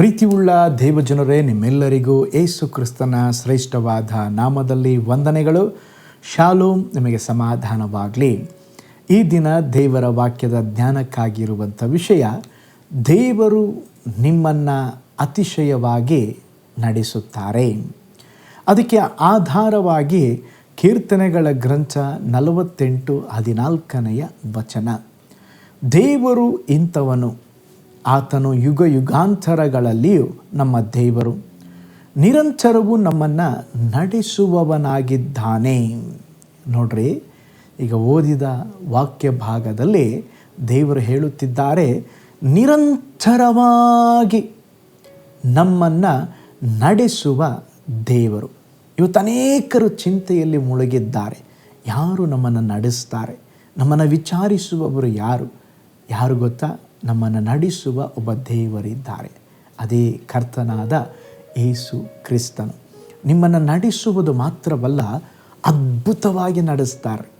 ಪ್ರೀತಿಯುಳ್ಳ ದೇವಜನರೇ, ನಿಮ್ಮೆಲ್ಲರಿಗೂ ಏಸು ಕ್ರಿಸ್ತನ ಶ್ರೇಷ್ಠವಾದ ನಾಮದಲ್ಲಿ ವಂದನೆಗಳು. ಶಾಲೋಮ್, ನಿಮಗೆ ಸಮಾಧಾನವಾಗಲಿ. ಈ ದಿನ ದೇವರ ವಾಕ್ಯದ ಜ್ಞಾನಕ್ಕಾಗಿರುವಂಥ ವಿಷಯ, ದೇವರು ನಿಮ್ಮನ್ನು ಅತಿಶಯವಾಗಿ ನಡೆಸುತ್ತಾರೆ. ಅದಕ್ಕೆ ಆಧಾರವಾಗಿ ಕೀರ್ತನೆಗಳ ಗ್ರಂಥ ನಲವತ್ತೆಂಟು ಹದಿನಾಲ್ಕನೆಯ ವಚನ. ದೇವರು ಇಂಥವನು. ಆತನು ಯುಗ ಯುಗಾಂತರಗಳಲ್ಲಿಯೂ ನಮ್ಮ ದೇವರು. ನಿರಂತರವೂ ನಮ್ಮನ್ನು ನಡೆಸುವವನಾಗಿದ್ದಾನೆ. ನೋಡ್ರಿ, ಈಗ ಓದಿದ ವಾಕ್ಯ ಭಾಗದಲ್ಲಿ ದೇವರು ಹೇಳುತ್ತಿದ್ದಾರೆ, ನಿರಂತರವಾಗಿ ನಮ್ಮನ್ನು ನಡೆಸುವ ದೇವರು. ಇವತ್ತು ಅನೇಕರು ಚಿಂತೆಯಲ್ಲಿ ಮುಳುಗಿದ್ದಾರೆ. ಯಾರು ನಮ್ಮನ್ನು ನಡೆಸ್ತಾರೆ? ನಮ್ಮನ್ನು ವಿಚಾರಿಸುವವರು ಯಾರು? ಯಾರು ಗೊತ್ತಾ? ನಮ್ಮನ್ನು ನಡೆಸುವ ಒಬ್ಬ ದೇವರಿದ್ದಾರೆ. ಅದೇ ಕರ್ತನಾದ ಏಸು ಕ್ರಿಸ್ತನು. ನಿಮ್ಮನ್ನು ನಡೆಸುವುದು ಮಾತ್ರವಲ್ಲ, ಅದ್ಭುತವಾಗಿ ನಡೆಸ್ತಾರೆ.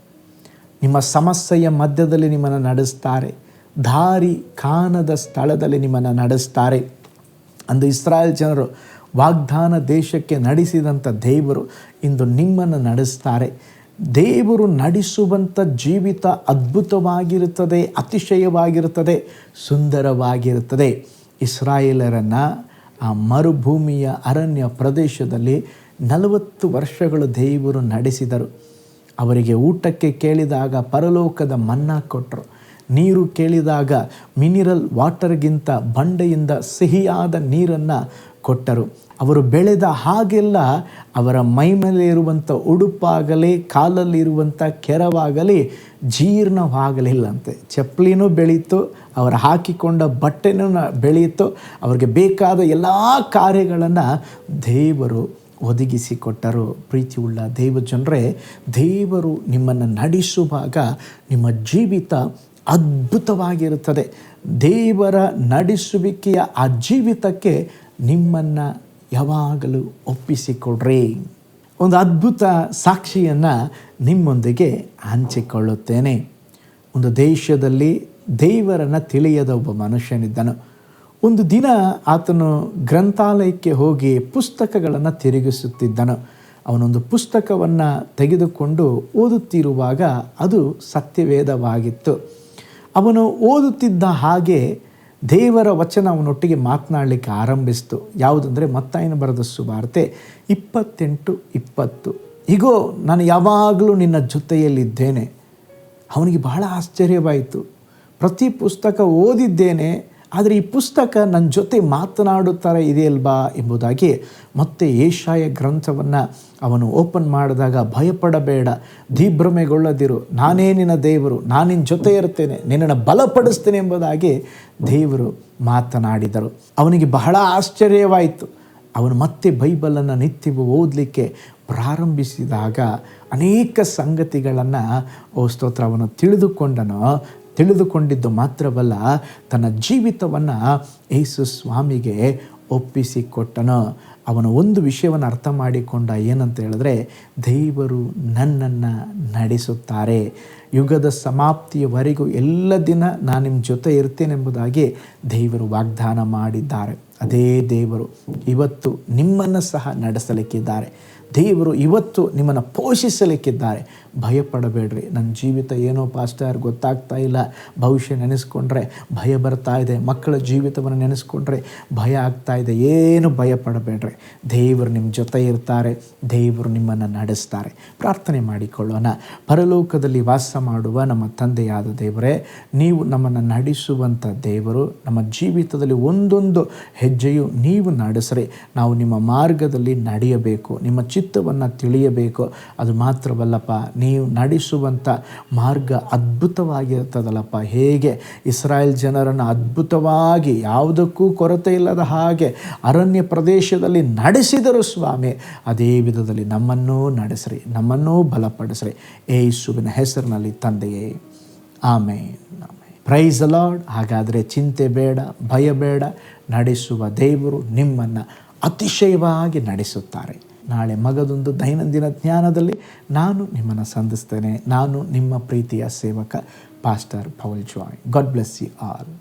ನಿಮ್ಮ ಸಮಸ್ಯೆಯ ಮಧ್ಯದಲ್ಲಿ ನಿಮ್ಮನ್ನು ನಡೆಸ್ತಾರೆ. ದಾರಿ ಕಾಣದ ಸ್ಥಳದಲ್ಲಿ ನಿಮ್ಮನ್ನು ನಡೆಸ್ತಾರೆ. ಅಂದು ಇಸ್ರಾಯೇಲ್ ಜನರು ವಾಗ್ದಾನ ದೇಶಕ್ಕೆ ನಡೆಸಿದಂಥ ದೇವರು ಇಂದು ನಿಮ್ಮನ್ನು ನಡೆಸ್ತಾರೆ. ದೇವರು ನಡೆಸುವಂಥ ಜೀವಿತ ಅದ್ಭುತವಾಗಿರುತ್ತದೆ, ಅತಿಶಯವಾಗಿರುತ್ತದೆ, ಸುಂದರವಾಗಿರುತ್ತದೆ. ಇಸ್ರಾಯೇಲರನ್ನು ಆ ಮರುಭೂಮಿಯ ಅರಣ್ಯ ಪ್ರದೇಶದಲ್ಲಿ ನಲವತ್ತು ವರ್ಷಗಳು ದೇವರು ನಡೆಸಿದರು. ಅವರಿಗೆ ಊಟಕ್ಕೆ ಕೇಳಿದಾಗ ಪರಲೋಕದ ಮನ್ನಾ ಕೊಟ್ಟರು ನೀರು ಕೇಳಿದಾಗ ಮಿನಿರಲ್ ವಾಟರ್ಗಿಂತ ಬಂಡೆಯಿಂದ ಸಿಹಿಯಾದ ನೀರನ್ನು ಕೊಟ್ಟರು. ಅವರು ಬೆಳೆದ ಹಾಗೆಲ್ಲ ಅವರ ಮೈ ಮೇಲೆ ಇರುವಂಥ ಉಡುಪಾಗಲಿ ಕಾಲಲ್ಲಿರುವಂಥ ಕೆರವಾಗಲಿ ಜೀರ್ಣವಾಗಲಿಲ್ಲಂತೆ. ಚಪ್ಪಲಿನೂ ಬೆಳೀತು, ಅವರು ಹಾಕಿಕೊಂಡ ಬಟ್ಟೆನೂ ಬೆಳೆಯಿತು ಅವ್ರಿಗೆ ಬೇಕಾದ ಎಲ್ಲ ಕಾರ್ಯಗಳನ್ನು ದೇವರು ಒದಗಿಸಿಕೊಟ್ಟರು. ಪ್ರೀತಿಯುಳ್ಳ ದೇವ ಜನರೇ, ದೇವರು ನಿಮ್ಮನ್ನು ನಡೆಸುವಾಗ ನಿಮ್ಮ ಜೀವಿತ ಅದ್ಭುತವಾಗಿರುತ್ತದೆ. ದೇವರ ನಡೆಸುವಿಕೆಯ ಆ ಜೀವಿತಕ್ಕೆ ನಿಮ್ಮನ್ನು ಯಾವಾಗಲೂ ಒಪ್ಪಿಸಿಕೊಡ್ರಿ. ಒಂದು ಅದ್ಭುತ ಸಾಕ್ಷಿಯನ್ನು ನಿಮ್ಮೊಂದಿಗೆ ಹಂಚಿಕೊಳ್ಳುತ್ತೇನೆ. ಒಂದು ದೇಶದಲ್ಲಿ ದೇವರನ್ನು ತಿಳಿಯದ ಒಬ್ಬ ಮನುಷ್ಯನಿದ್ದನು. ಒಂದು ದಿನ ಆತನು ಗ್ರಂಥಾಲಯಕ್ಕೆ ಹೋಗಿ ಪುಸ್ತಕಗಳನ್ನು ತಿರುಗಿಸುತ್ತಿದ್ದನು. ಅವನೊಂದು ಪುಸ್ತಕವನ್ನು ತೆಗೆದುಕೊಂಡು ಓದುತ್ತಿರುವಾಗ ಅದು ಸತ್ಯವೇದವಾಗಿತ್ತು. ಅವನು ಓದುತ್ತಿದ್ದ ಹಾಗೆ ದೇವರ ವಚನ ಅವನೊಟ್ಟಿಗೆ ಮಾತನಾಡಲಿಕ್ಕೆ ಆರಂಭಿಸ್ತು. ಯಾವುದಂದರೆ ಮತ್ತಾಯನ ಬರೆದ ಸುವಾರ್ತೆ ಇಪ್ಪತ್ತೆಂಟು ಇಪ್ಪತ್ತು. ಈಗೋ ನಾನು ಯಾವಾಗಲೂ ನಿನ್ನ ಜೊತೆಯಲ್ಲಿದ್ದೇನೆ. ಅವನಿಗೆ ಬಹಳ ಆಶ್ಚರ್ಯವಾಯಿತು. ಪ್ರತಿ ಪುಸ್ತಕ ಓದಿದ್ದೇನೆ ಆದರೆ ಈ ಪುಸ್ತಕ ನನ್ನ ಜೊತೆ ಮಾತನಾಡುತ್ತಾರೆ ಇದೆಯಲ್ವಾ ಎಂಬುದಾಗಿ ಮತ್ತೆ ಏಷಾಯ ಗ್ರಂಥವನ್ನು ಅವನು ಓಪನ್ ಮಾಡಿದಾಗ ಭಯಪಡಬೇಡ ದಿಭ್ರಮೆಗೊಳ್ಳದಿರು ನಾನೇ ನಿನ್ನ ದೇವರು, ನಾನು ನಿನ್ನ ಜೊತೆ ಇರ್ತೇನೆ, ನಿನ್ನನ್ನು ಬಲಪಡಿಸ್ತೇನೆ ಎಂಬುದಾಗಿ ದೇವರು ಮಾತನಾಡಿದರು. ಅವನಿಗೆ ಬಹಳ ಆಶ್ಚರ್ಯವಾಯಿತು. ಅವನು ಮತ್ತೆ ಬೈಬಲನ್ನು ನಿತ್ಯವೂ ಓದಲಿಕ್ಕೆ ಪ್ರಾರಂಭಿಸಿದಾಗ ಅನೇಕ ಸಂಗತಿಗಳನ್ನು, ಓ ಸ್ತೋತ್ರ, ಅವನು ತಿಳಿದುಕೊಂಡನು. ತಿಳಿದುಕೊಂಡಿದ್ದು ಮಾತ್ರವಲ್ಲ, ತನ್ನ ಜೀವಿತವನ್ನು ಯೇಸು ಸ್ವಾಮಿಗೆ ಒಪ್ಪಿಸಿಕೊಟ್ಟನು. ಅವನು ಒಂದು ವಿಷಯವನ್ನು ಅರ್ಥ ಮಾಡಿಕೊಂಡ ಏನಂತ ಹೇಳಿದ್ರೆ, ದೇವರು ನನ್ನನ್ನು ನಡೆಸುತ್ತಾರೆ. ಯುಗದ ಸಮಾಪ್ತಿಯವರೆಗೂ ಎಲ್ಲ ದಿನ ನಾನು ನಿಮ್ಮ ಜೊತೆ ಇರ್ತೇನೆಂಬುದಾಗಿ ದೇವರು ವಾಗ್ದಾನ ಮಾಡಿದ್ದಾರೆ. ಅದೇ ದೇವರು ಇವತ್ತು ನಿಮ್ಮನ್ನು ಸಹ ನಡೆಸಲಿಕ್ಕಿದ್ದಾರೆ. ದೇವರು ಇವತ್ತು ನಿಮ್ಮನ್ನು ಪೋಷಿಸಲಿಕ್ಕಿದ್ದಾರೆ. ಭಯಪಡಬೇಡ್ರಿ. ನನ್ನ ಜೀವಿತ ಏನೋ ಪಾಸ್ಟರ್ ಗೊತ್ತಾಗ್ತಾ ಇಲ್ಲ. ಭವಿಷ್ಯ ನೆನೆಸ್ಕೊಂಡ್ರೆ ಭಯ ಬರ್ತಾ ಇದೆ. ಮಕ್ಕಳ ಜೀವಿತವನ್ನು ನೆನೆಸ್ಕೊಂಡ್ರೆ ಭಯ ಆಗ್ತಾ ಇದೆ. ಏನು ಭಯ ಪಡಬೇಡ್ರಿ ದೇವರು ನಿಮ್ಮ ಜೊತೆ ಇರ್ತಾರೆ. ದೇವರು ನಿಮ್ಮನ್ನು ನಡೆಸ್ತಾರೆ. ಪ್ರಾರ್ಥನೆ ಮಾಡಿಕೊಳ್ಳೋಣ. ಪರಲೋಕದಲ್ಲಿ ವಾಸ ಮಾಡುವ ನಮ್ಮ ತಂದೆಯಾದ ದೇವರೇ, ನೀವು ನಮ್ಮನ್ನು ನಡೆಸುವಂಥ ದೇವರು, ನಮ್ಮ ಜೀವಿತದಲ್ಲಿ ಒಂದೊಂದು ಹೆಜ್ಜೆಯು ನೀವು ನಡೆಸ್ರಿ. ನಾವು ನಿಮ್ಮ ಮಾರ್ಗದಲ್ಲಿ ನಡೆಯಬೇಕು. ನಿಮ್ಮ ಚಿತ್ತವನ್ನು ತಿಳಿಯಬೇಕು. ಅದು ಮಾತ್ರವಲ್ಲಪ್ಪ, ನೀವು ನಡೆಸುವಂಥ ಮಾರ್ಗ ಅದ್ಭುತವಾಗಿರ್ತದಲ್ಲಪ್ಪ. ಹೇಗೆ? ಇಸ್ರಾಯೇಲ್ ಜನರನ್ನು ಅದ್ಭುತವಾಗಿ ಯಾವುದಕ್ಕೂ ಕೊರತೆ ಇಲ್ಲದ ಹಾಗೆ ಅರಣ್ಯ ಪ್ರದೇಶದಲ್ಲಿ ನಡೆಸಿದರು ಸ್ವಾಮಿ. ಅದೇ ವಿಧದಲ್ಲಿ ನಮ್ಮನ್ನೂ ನಡೆಸ್ರಿ, ನಮ್ಮನ್ನೂ ಬಲಪಡಿಸ್ರಿ. ಏಸುವಿನ ಹೆಸರಿನಲ್ಲಿ ತಂದೆಯೇ, ಆಮೇನ್ ಪ್ರೈಸ್ ಅಲಾಡ್ ಹಾಗಾದರೆ ಚಿಂತೆ ಬೇಡ, ಭಯ ಬೇಡ. ನಡೆಸುವ ದೇವರು ನಿಮ್ಮನ್ನು ಅತಿಶಯವಾಗಿ ನಡೆಸುತ್ತಾರೆ. ನಾಳೆ ಮಗದೊಂದು ದೈನಂದಿನ ಜ್ಞಾನದಲ್ಲಿ ನಾನು ನಿಮ್ಮನ್ನು ಸಂಧಿಸ್ತೇನೆ. ನಾನು ನಿಮ್ಮ ಪ್ರೀತಿಯ ಸೇವಕ, pastor Paval Joy. God bless you all